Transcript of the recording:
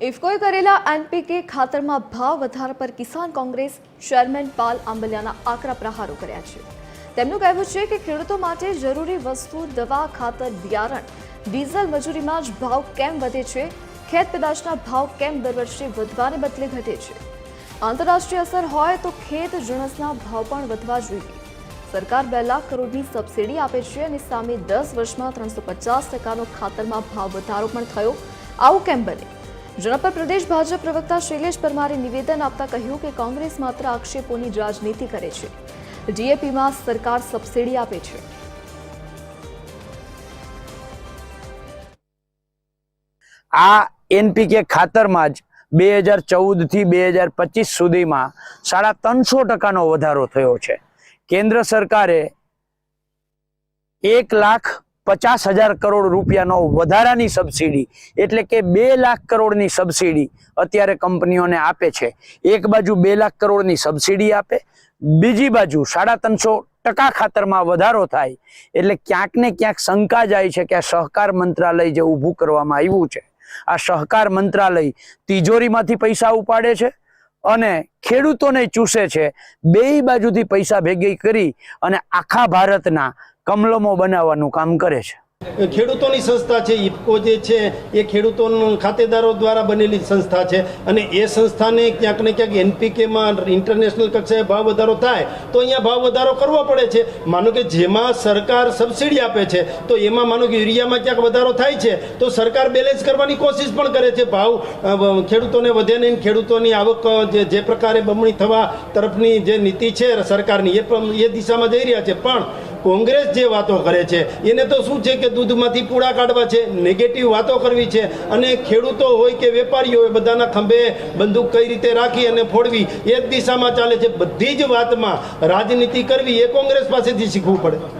ઇફકોએ કરેલા એનપીકે ખાતરમાં ભાવ વધારા પર કિસાન કોંગ્રેસ ચેરમેન પાલ આંબલિયાના આકરા પ્રહારો કર્યા છે. તેમનું કહેવું છે કે ખેડૂતો માટે જરૂરી વસ્તુ દવા, ખાતર, બિયારણ, ડીઝલ મજૂરીમાં જ ભાવ કેમ વધે છે? ખેત પેદાશના ભાવ કેમ દર વર્ષે વધવાને બદલે ઘટે છે? આંતરરાષ્ટ્રીય અસર હોય તો ખેત જણસના ભાવ પણ વધવા જોઈએ. સરકાર બે લાખ કરોડની સબસિડી આપે છે અને સામે દસ વર્ષમાં ત્રણસો પચાસ ટકાનો ખાતરમાં ભાવ વધારો પણ થયો. આવું કેમ બને? જેના પ્રદેશ ભાજપ પ્રવક્તા શૈલેષ પરમારે નિવેદન આપતા કહ્યું કે કોંગ્રેસ માત્ર આક્ષેપોની રાજનીતિ કરે છે. ડીએપીમાં સરકાર સબસિડી આપે છે. આ એનપીકે ખાતરમાં જ બે હજાર ચૌદથી બે હજાર પચીસ સુધીમાં સાડા ત્રણસો ટકાનો વધારો થયો છે. કેન્દ્ર સરકારે એક લાખ પચાસ હજાર કરોડ રૂપિયાનો વધારાની સબસિડી, એટલે કે બે લાખ કરોડની સબસિડી અત્યારે કંપનીઓને આપે છે. એક બાજુ બે લાખ કરોડની સબસિડી આપે, બીજી બાજુ સાડા ત્રણસો ટકા ખાતરમાં વધારો થાય, એટલે ક્યાંક ને ક્યાંક શંકા જાય છે કે આ સહકાર મંત્રાલય જે ઊભું કરવામાં આવ્યું છે, આ સહકાર મંત્રાલય તિજોરીમાંથી પૈસા ઉપાડે છે અને ખેડૂતોને ચૂસે છે, બેય બાજુથી પૈસા ભેગી કરી અને આખા ભારતના કમલમો બનાવવાનું કામ કરે છે. ખેડૂતોની સંસ્થા છે ઇફકો જે છે, એ ખેડૂતોનું ખાતેદારો દ્વારા બનેલી સંસ્થા છે. અને એ સંસ્થાને ક્યાંક ને ક્યાંક એનપીકેમાં ઇન્ટરનેશનલ કક્ષાએ ભાવ વધારો થાય, તો અહીંયા ભાવ વધારો કરવો પડે છે. માનો કે જેમાં સરકાર સબસિડી આપે છે, તો એમાં માનો કે યુરિયામાં ક્યાંક વધારો થાય છે, તો સરકાર બેલેન્સ કરવાની કોશિશ પણ કરે છે. ભાવ ખેડૂતોને વધે નહીં, ખેડૂતોની આવક જે પ્રકારે બમણી થવા તરફની જે નીતિ છે સરકારની, એ એ દિશામાં જઈ રહ્યા છે. પણ કોંગ્રેસ જે વાતો કરે છે, એને તો શું છે કે દૂધમાંથી પૂડા કાઢવા છે? નેગેટિવ વાતો કરવી છે. અને ખેડૂતો હોય કે વેપારીઓ હોય, બધાના ખંભે બંદૂક કઈ રીતે રાખી અને ફોડવી, એ જ દિશામાં ચાલે છે. બધી જ વાતમાં રાજનીતિ કરવી એ કોંગ્રેસ પાસેથી શીખવું પડે.